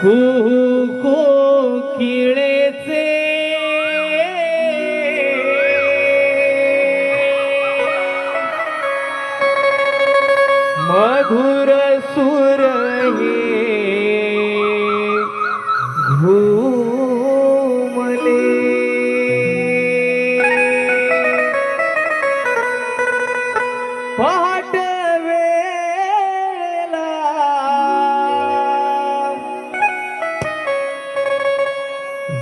कुहू कोकिळेचे मधुर सुर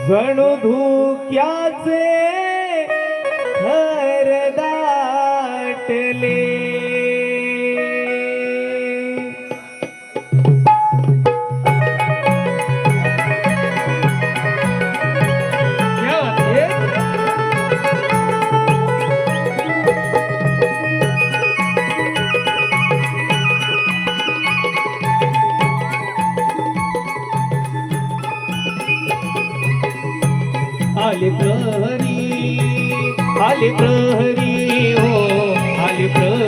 जणू धुक्याचे हर दाटले. आली प्रहरी आली प्रहरी हो आली प्रहरी.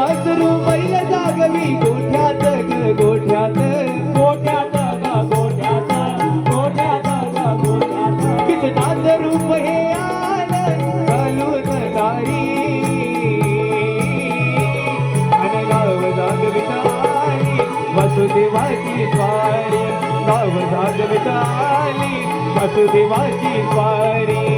वासरू मैल जागवी गोठ्यात ग गोठ्यात. गोठ्यात ग गोठ्यात गोठ्यात ग गोठ्यात. किसनाच रूप हे आलं घालून दारी आणि गाव जागविताली वसुदेवाची स्वारी. गाव जागविताली वसुदेवाची स्वारी.